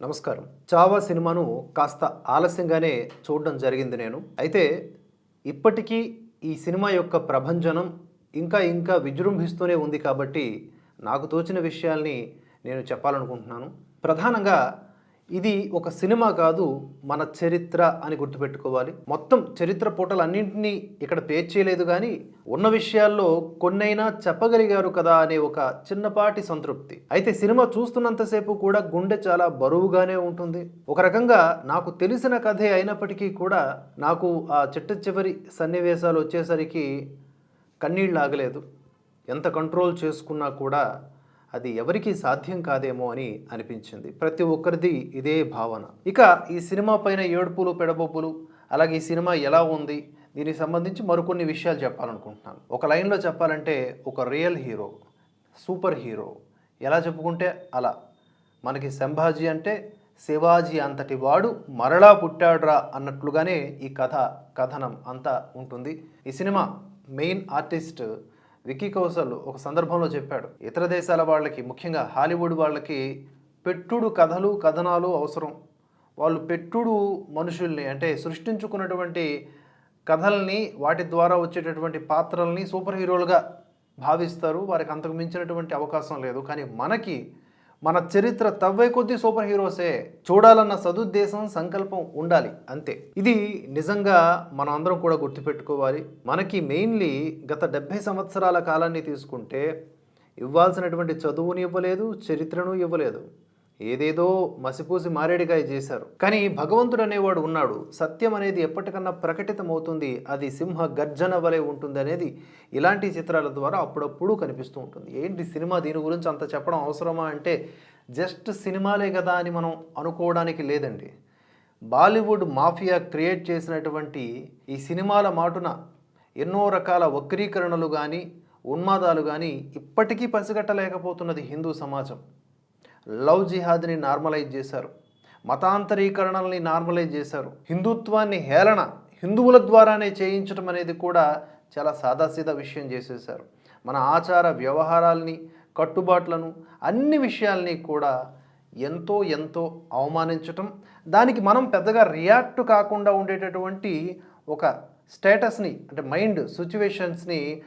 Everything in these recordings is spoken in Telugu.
నమస్కారం. చావా సినిమాను కాస్త ఆలస్యంగానే చూడడం జరిగింది నేను. అయితే ఇప్పటికీ ఈ సినిమా యొక్క ప్రభంజనం ఇంకా ఇంకా విజృంభిస్తూనే ఉంది కాబట్టి నాకు తోచిన విషయాల్ని నేను చెప్పాలనుకుంటున్నాను. ప్రధానంగా ఇది ఒక సినిమా కాదు మన చరిత్ర అని గుర్తుపెట్టుకోవాలి. మొత్తం చరిత్ర పూటలన్నింటినీ ఇక్కడ పేర్చేయలేదు కానీ ఉన్న విషయాల్లో కొన్నైనా చెప్పగలిగారు కదా అనే ఒక చిన్నపాటి సంతృప్తి. అయితే సినిమా చూస్తున్నంతసేపు కూడా గుండె చాలా బరువుగానే ఉంటుంది. ఒక రకంగా నాకు తెలిసిన కథే అయినప్పటికీ కూడా నాకు ఆ చిట్ట చివరి సన్నివేశాలు వచ్చేసరికి కన్నీళ్ళు ఆగలేదు. ఎంత కంట్రోల్ చేసుకున్నా కూడా అది ఎవరికీ సాధ్యం కాదేమో అని అనిపించింది. ప్రతి ఒక్కరిది ఇదే భావన. ఇక ఈ సినిమా పైన ఏడుపులు పెడబొప్పులు అలాగే ఈ సినిమా ఎలా ఉంది దీనికి సంబంధించి మరికొన్ని విషయాలు చెప్పాలనుకుంటున్నాను. ఒక లైన్లో చెప్పాలంటే ఒక రియల్ హీరో సూపర్ హీరో ఎలా చెప్పుకుంటే అలా. మనకి సంభాజీ అంటే శివాజీ అంతటి వాడు మరలా పుట్టాడురా అన్నట్లుగానే ఈ కథ కథనం అంతా ఉంటుంది. ఈ cinema main artist Vicky Kaushal ఒక సందర్భంలో చెప్పాడు ఇతర దేశాల వాళ్ళకి ముఖ్యంగా హాలీవుడ్ వాళ్ళకి పెట్టుడు కథలు కథనాలు అవసరం. వాళ్ళు పెట్టుడు మనుషుల్ని అంటే సృష్టించుకున్నటువంటి కథల్ని వాటి ద్వారా వచ్చేటటువంటి పాత్రల్ని సూపర్ హీరోలుగా భావిస్తారు. వారికి అంతకు మించినటువంటి అవకాశం లేదు. కానీ మనకి మన చరిత్ర తవ్వే కొద్దీ సూపర్ హీరోసే చూడాలన్న సదుద్దేశం సంకల్పం ఉండాలి అంతే. ఇది నిజంగా మనం అందరం కూడా గుర్తుపెట్టుకోవాలి. మనకి మెయిన్లీ గత డెబ్భై సంవత్సరాల కాలాన్ని తీసుకుంటే ఇవ్వాల్సినటువంటి చదువుని ఇవ్వలేదు చరిత్రను ఇవ్వలేదు. ఏదేదో మసిపూసి మారేడికాయ చేశారు. కానీ భగవంతుడు అనేవాడు ఉన్నాడు. సత్యం అనేది ఎప్పటికన్నా ప్రకటితమవుతుంది. అది సింహ గర్జన వలె ఉంటుంది అనేది ఇలాంటి చిత్రాల ద్వారా అప్పుడప్పుడు కనిపిస్తూ ఉంటుంది. ఏంటి సినిమా దీని గురించి అంత చెప్పడం అవసరమా అంటే జస్ట్ సినిమాలే కదా అని మనం అనుకోవడానికి లేదండి. బాలీవుడ్ మాఫియా క్రియేట్ చేసినటువంటి ఈ సినిమాల మాటున ఎన్నో రకాల వక్రీకరణలు కానీ ఉన్మాదాలు కానీ ఇప్పటికీ పసిగట్టలేకపోతున్నది హిందూ సమాజం. లవ్ జిహాద్ని నార్మలైజ్ చేశారు. మతాంతరీకరణల్ని నార్మలైజ్ చేశారు. హిందుత్వాన్ని హేళన హిందువుల ద్వారానే చేయించడం అనేది కూడా చాలా సాదాసీదా విషయం చేసేశారు. మన ఆచార వ్యవహారాల్ని కట్టుబాట్లను అన్ని విషయాల్ని కూడా ఎంతో ఎంతో అవమానించటం దానికి మనం పెద్దగా రియాక్ట్ కాకుండా ఉండేటటువంటి ఒక స్టేటస్ని అంటే మైండ్ సిచ్యువేషన్స్ని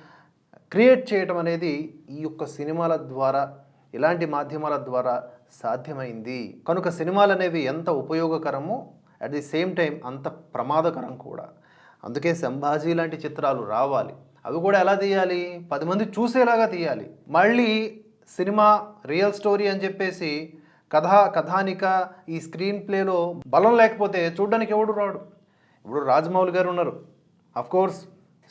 క్రియేట్ చేయటం అనేది ఈ యొక్క సినిమాల ద్వారా ఇలాంటి మాధ్యమాల ద్వారా సాధ్యమైంది. కనుక సినిమాలు అనేవి ఎంత ఉపయోగకరమో అట్ ది సేమ్ టైం అంత ప్రమాదకరం కూడా. అందుకే సంభాజీ లాంటి చిత్రాలు రావాలి. అవి కూడా ఎలా తీయాలి? పది మంది చూసేలాగా తీయాలి. మళ్ళీ సినిమా రియల్ స్టోరీ అని చెప్పేసి కథ కథానిక ఈ స్క్రీన్ ప్లేలో బలం లేకపోతే చూడడానికి ఎవడు రాడు? ఇప్పుడు రాజమౌళి గారు ఉన్నారు. కోర్స్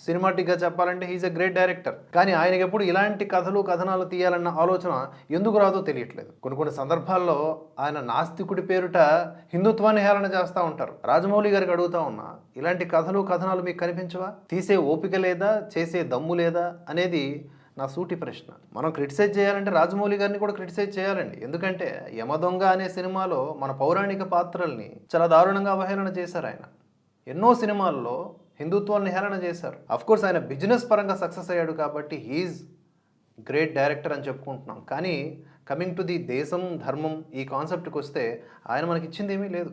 సినిమాటిక్గా చెప్పాలంటే హీజ్ ఎ గ్రేట్ డైరెక్టర్. కానీ ఆయనకి ఎప్పుడు ఇలాంటి కథలు కథనాలు తీయాలన్న ఆలోచన ఎందుకు రాదో తెలియట్లేదు. కొన్ని కొన్ని సందర్భాల్లో ఆయన నాస్తికుడి పేరుట హిందుత్వాన్ని హేళన చేస్తూ ఉంటారు. రాజమౌళి గారికి అడుగుతా ఉన్నా ఇలాంటి కథలు కథనాలు మీకు కనిపించవా? తీసే ఓపిక లేదా? చేసే దమ్ము లేదా? అనేది నా సూటి ప్రశ్న. మనం క్రిటిసైజ్ చేయాలంటే రాజమౌళి గారిని కూడా క్రిటిసైజ్ చేయాలండి. ఎందుకంటే యమదొంగ అనే సినిమాలో మన పౌరాణిక పాత్రల్ని చాలా దారుణంగా అవహేళన చేశారు ఆయన. ఎన్నో సినిమాల్లో హిందుత్వాన్ని హేళన చేశారు. కోర్స్ ఆయన బిజినెస్ పరంగా సక్సెస్ అయ్యాడు కాబట్టి హీఈస్ గ్రేట్ డైరెక్టర్ అని చెప్పుకుంటున్నాం. కానీ కమింగ్ టు ది దేశం ధర్మం ఈ కాన్సెప్ట్కి వస్తే ఆయన మనకి ఇచ్చింది ఏమీ లేదు.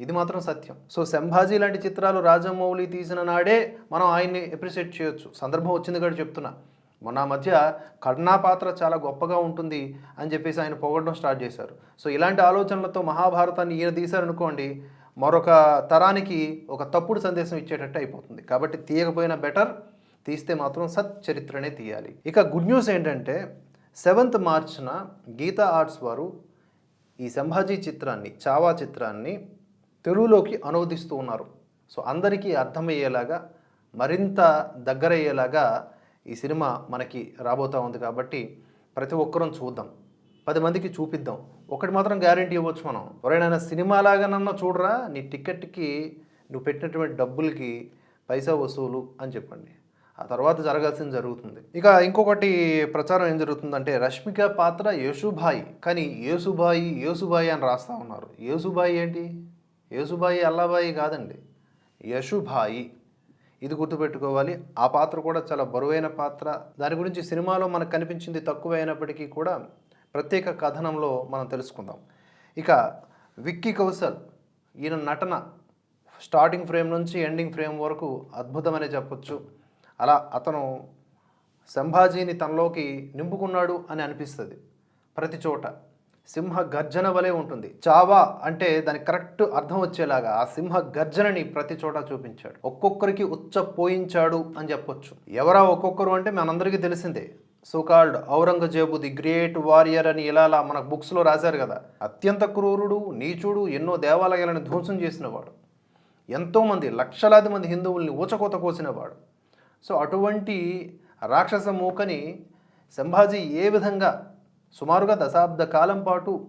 ఇది మాత్రం సత్యం. సో సంభాజీ లాంటి చిత్రాలు రాజమౌళి తీసిన నాడే మనం ఆయన్ని అప్రిషియేట్ చేయొచ్చు. సందర్భం వచ్చింది కూడా చెప్తున్నా. మొన్న మధ్య కర్ణా పాత్ర చాలా గొప్పగా ఉంటుంది అని చెప్పేసి ఆయన పొగడడం స్టార్ట్ చేశారు. సో ఇలాంటి ఆలోచనలతో మహాభారతాన్ని ఈయన తీశారనుకోండి మరొక తరానికి ఒక తప్పుడు సందేశం ఇచ్చేటట్టు అయిపోతుంది. కాబట్టి తీయకపోయినా బెటర్ తీస్తే మాత్రం సత్ చరిత్రనే తీయాలి. ఇక గుడ్ న్యూస్ ఏంటంటే సెవెంత్ మార్చిన గీతా ఆర్ట్స్ వారు ఈ సంభాజీ చిత్రాన్ని చావా చిత్రాన్ని తెలుగులోకి అనువదిస్తూ ఉన్నారు. సో అందరికీ అర్థమయ్యేలాగా మరింత దగ్గరయ్యేలాగా ఈ సినిమా మనకి రాబోతూ ఉంది కాబట్టి ప్రతి ఒక్కరూ చూద్దాం. పది మందికి చూపిద్దాం. ఒకటి మాత్రం గ్యారంటీ ఇవ్వచ్చు మనం. ఎవరైనా సినిమా లాగానన్నా చూడరా? నీ టికెట్కి నువ్వు పెట్టినటువంటి డబ్బులకి పైసా వసూలు అని చెప్పండి. ఆ తర్వాత జరగాల్సింది జరుగుతుంది. ఇక ఇంకొకటి ప్రచారం ఏం జరుగుతుందంటే రష్మిక పాత్ర యేసుబాయి కానీ యేసుబాయి యేసుబాయి అని రాస్తా ఉన్నారు. యేసుబాయి ఏంటి? యేసుబాయి అల్లాబాయి కాదండి. యశుభాయి ఇది గుర్తుపెట్టుకోవాలి. ఆ పాత్ర కూడా చాలా బరువైన పాత్ర. దాని గురించి సినిమాలో మనకు కనిపించింది తక్కువ అయినప్పటికీ కూడా ప్రత్యేక కథనంలో మనం తెలుసుకుందాం. ఇక విక్కీ కౌశల్ ఈయన నటన స్టార్టింగ్ ఫ్రేమ్ నుంచి ఎండింగ్ ఫ్రేమ్ వరకు అద్భుతమనే చెప్పొచ్చు. అలా అతను సంభాజీని తనలోకి నింపుకున్నాడు అని అనిపిస్తుంది. ప్రతి చోట సింహ గర్జన వలె ఉంటుంది. చావా అంటే దాని కరెక్ట్ అర్థం వచ్చేలాగా ఆ సింహ గర్జనని ప్రతి చోట చూపించాడు. ఒక్కొక్కరికి ఉచ్చ పోయించాడు అని చెప్పొచ్చు. ఎవరా ఒక్కొక్కరు అంటే మనందరికీ తెలిసిందే. So called Aurangzeb the great warrior అని ఇలా అలా మన బుక్స్లో రాశారు కదా. అత్యంత క్రూరుడు నీచుడు ఎన్నో దేవాలయాలను ధ్వంసం చేసినవాడు. ఎంతోమంది లక్షలాది మంది హిందువుల్ని ఊచకోత కోసినవాడు. సో అటువంటి రాక్షస మూకని సంభాజీ ఏ విధంగా సుమారుగా దశాబ్ద కాలం పాటు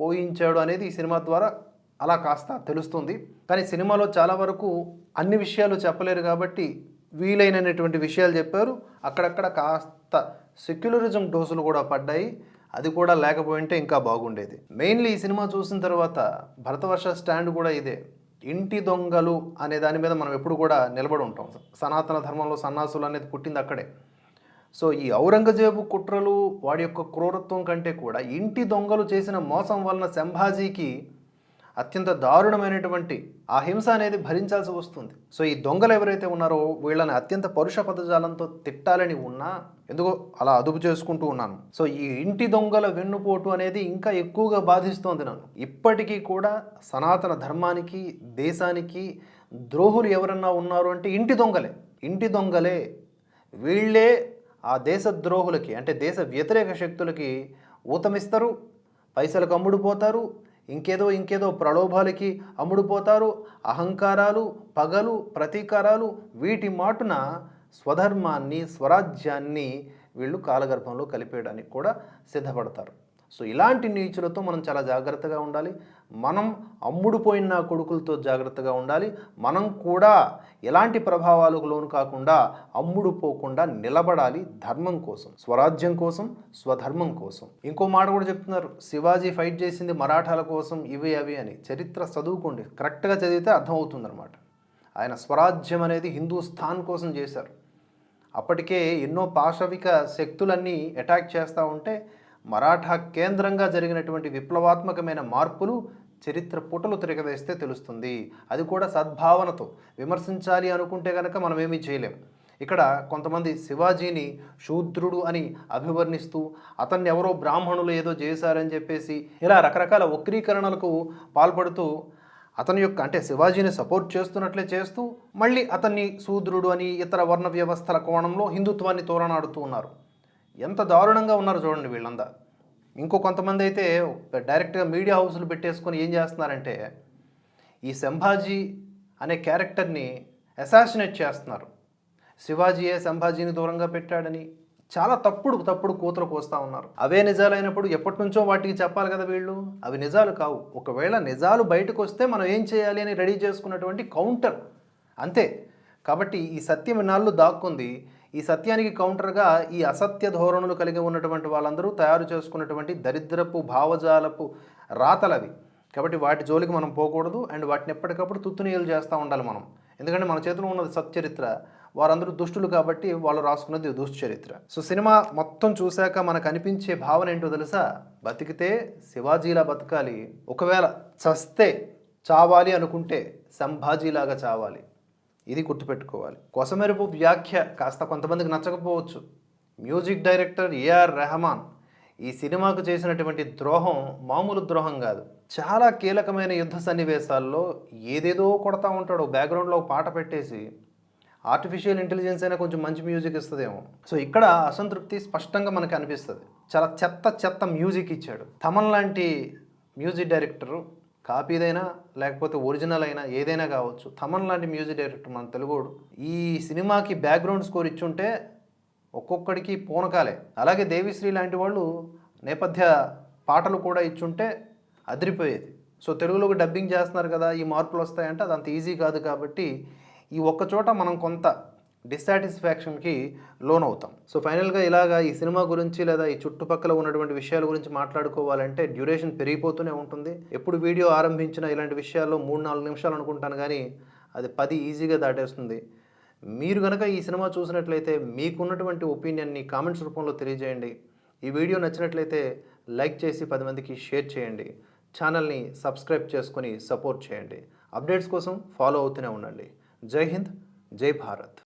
పోయించాడు అనేది ఈ సినిమా ద్వారా అలా కాస్త తెలుస్తుంది. కానీ సినిమాలో చాలా వరకు అన్ని విషయాలు చెప్పలేరు కాబట్టి వీలైనటువంటి విషయాలు చెప్పారు. అక్కడక్కడ కాస్త సెక్యులరిజం డోసులు కూడా పడ్డాయి. అది కూడా లేకపోయింటే ఇంకా బాగుండేది. మెయిన్లీ ఈ సినిమా చూసిన తర్వాత భరతవర్ష స్టాండ్ కూడా ఇదే. ఇంటి దొంగలు అనే దాని మీద మనం ఎప్పుడు కూడా నిలబడి ఉంటాం. సనాతన ధర్మంలో సన్నాసులు అనేది పుట్టింది అక్కడే. సో ఈ ఔరంగజేబు కుట్రలు వాడి యొక్క క్రూరత్వం కంటే కూడా ఇంటి దొంగలు చేసిన మోసం వలన సంభాజీకి అత్యంత దారుణమైనటువంటి ఆ హింస అనేది భరించాల్సి వస్తుంది. సో ఈ దొంగలు ఎవరైతే ఉన్నారో వీళ్ళని అత్యంత పరుష పదజాలంతో తిట్టాలని ఉన్నా ఎందుకో అలా అదుపు చేసుకుంటూ ఉన్నాను. సో ఈ ఇంటి దొంగల వెన్నుపోటు అనేది ఇంకా ఎక్కువగా బాధిస్తోంది నన్ను. ఇప్పటికీ కూడా సనాతన ధర్మానికి దేశానికి ద్రోహులు ఎవరన్నా ఉన్నారు అంటే ఇంటి దొంగలే. ఇంటి దొంగలే. వీళ్ళే ఆ దేశ ద్రోహులకి అంటే దేశ వ్యతిరేక శక్తులకి ఊతమిస్తారు పైసలకు అమ్ముడుపోతారు ఇంకేదో ఇంకేదో ప్రలోభాలకి అమ్ముడుపోతారు. అహంకారాలు పగలు ప్రతీకారాలు వీటి మాటున స్వధర్మాన్ని స్వరాజ్యాన్ని వీళ్ళు కాలగర్భంలో కలిపేయడానికి కూడా సిద్ధపడతారు. సో ఇలాంటి నీచులతో మనం చాలా జాగ్రత్తగా ఉండాలి. మనం అమ్ముడుపోయిన నా కొడుకులతో జాగ్రత్తగా ఉండాలి. మనం కూడా ఎలాంటి ప్రభావాలకు లోను కాకుండా అమ్ముడుపోకుండా నిలబడాలి ధర్మం కోసం స్వరాజ్యం కోసం స్వధర్మం కోసం. ఇంకో మాట కూడా చెప్తున్నారు శివాజీ ఫైట్ చేసింది మరాఠాల కోసం ఇవి అవి అని. చరిత్ర చదువుకోండి కరెక్ట్గా చదివితే అర్థమవుతుందన్నమాట. ఆయన స్వరాజ్యం అనేది హిందూస్థాన్ కోసం చేశారు. అప్పటికే ఎన్నో పాశవిక శక్తులన్నీ అటాక్ చేస్తూ ఉంటే మరాఠా కేంద్రంగా జరిగినటువంటి విప్లవాత్మకమైన మార్పులు చరిత్ర పుటలు తిరగవేస్తే తెలుస్తుంది. అది కూడా సద్భావనతో. విమర్శించాలి అనుకుంటే కనుక మనం ఏమీ చేయలేం. ఇక్కడ కొంతమంది శివాజీని శూద్రుడు అని అభివర్ణిస్తూ అతన్ని ఎవరో బ్రాహ్మణులు ఏదో చేశారని చెప్పేసి ఇలా రకరకాల వక్రీకరణలకు పాల్పడుతూ అతని యొక్క అంటే శివాజీని సపోర్ట్ చేస్తున్నట్లే చేస్తూ మళ్ళీ అతన్ని శూద్రుడు అని ఇతర వర్ణ వ్యవస్థల కోణంలో హిందుత్వాన్ని తోరణాడుతూ ఉన్నారు. ఎంత దారుణంగా ఉన్నారు చూడండి వీళ్ళంతా. ఇంకో కొంతమంది అయితే డైరెక్ట్గా మీడియా హౌస్లు పెట్టేసుకొని ఏం చేస్తున్నారంటే ఈ సంభాజీ అనే క్యారెక్టర్ని అసాసినేట్ చేస్తున్నారు. శివాజీయే సంభాజీని దూరంగా పెట్టాడని చాలా తప్పుడు తప్పుడు కూతురు కోస్తా ఉన్నారు. అవే నిజాలైనప్పుడు ఎప్పటి నుంచో వాటికి చెప్పాలి కదా వీళ్ళు? అవి నిజాలు కావు. ఒకవేళ నిజాలు బయటకు వస్తే మనం ఏం చేయాలి అని రెడీ చేసుకున్నటువంటి కౌంటర్. అంతే. కాబట్టి ఈ సత్యం ఇన్నాళ్ళు దాక్కుంది. ఈ సత్యానికి కౌంటర్గా ఈ అసత్య ధోరణులు కలిగి ఉన్నటువంటి వాళ్ళందరూ తయారు చేసుకున్నటువంటి దరిద్రపు భావజాలపు రాతలవి. కాబట్టి వాటి జోలికి మనం పోకూడదు. అండ్ వాటిని ఎప్పటికప్పుడు తుత్తునీయలు చేస్తూ ఉండాలి మనం. ఎందుకంటే మన చేతిలో ఉన్నది సచ్చరిత్ర వారందరూ దుష్టులు కాబట్టి వాళ్ళు రాసుకున్నది దుశ్చరిత్ర సో సినిమా మొత్తం చూశాక మనకు అనిపించే భావన ఏంటో తెలుసా? బతికితే శివాజీలా బతకాలి. ఒకవేళ చస్తే చావాలి అనుకుంటే సంభాజీలాగా చావాలి. ఇది గుర్తుపెట్టుకోవాలి. కొసమెరుపు వ్యాఖ్య కాస్త కొంతమందికి నచ్చకపోవచ్చు. మ్యూజిక్ డైరెక్టర్ ఏఆర్ రెహమాన్ ఈ సినిమాకు చేసినటువంటి ద్రోహం మామూలు ద్రోహం కాదు. చాలా కీలకమైన యుద్ధ సన్నివేశాల్లో ఏదేదో కొడతా ఉంటాడు. బ్యాక్గ్రౌండ్లో పాట పెట్టేసి ఆర్టిఫిషియల్ ఇంటెలిజెన్స్ అయినా కొంచెం మంచి మ్యూజిక్ ఇస్తుందేమో. సో ఇక్కడ అసంతృప్తి స్పష్టంగా మనకు అనిపిస్తుంది. చాలా చెత్త చెత్త మ్యూజిక్ ఇచ్చాడు. తమన్ లాంటి మ్యూజిక్ డైరెక్టరు కాపీదైనా లేకపోతే ఒరిజినల్ అయినా ఏదైనా కావచ్చు తమన్ లాంటి మ్యూజిక్ డైరెక్టర్ మన తెలుగుడు ఈ సినిమాకి బ్యాక్గ్రౌండ్ స్కోర్ ఇచ్చుంటే ఒక్కొక్కడికి పూనకాలే. అలాగే దేవిశ్రీ లాంటి వాళ్ళు నేపథ్య పాటలు కూడా ఇచ్చుంటే అదిరిపోయేది. సో తెలుగులోకి డబ్బింగ్ చేస్తున్నారు కదా ఈ మార్పులు వస్తాయంటే అది అంత ఈజీ కాదు కాబట్టి ఈ ఒక్క చోట మనం కొంత డిస్సాటిస్ఫాక్షన్కి లోన్ అవుతాం సో ఫైనల్గా ఇలాగా ఈ సినిమా గురించి లేదా ఈ చుట్టుపక్కల ఉన్నటువంటి విషయాల గురించి మాట్లాడుకోవాలంటే డ్యూరేషన్ పెరిగిపోతూనే ఉంటుంది. ఎప్పుడు వీడియో ఆరంభించిన ఇలాంటి విషయాల్లో మూడు నాలుగు నిమిషాలు అనుకుంటాను కానీ అది పది ఈజీగా దాటేస్తుంది. మీరు కనుక ఈ సినిమా చూసినట్లయితే మీకున్నటువంటి ఒపీనియన్ని కామెంట్స్ రూపంలో తెలియజేయండి. ఈ వీడియో నచ్చినట్లయితే లైక్ చేసి పది మందికి షేర్ చేయండి. ఛానల్ని సబ్స్క్రైబ్ చేసుకొని సపోర్ట్ చేయండి. అప్డేట్స్ కోసం ఫాలో అవుతూనే ఉండండి. జై హింద్ జై భారత్.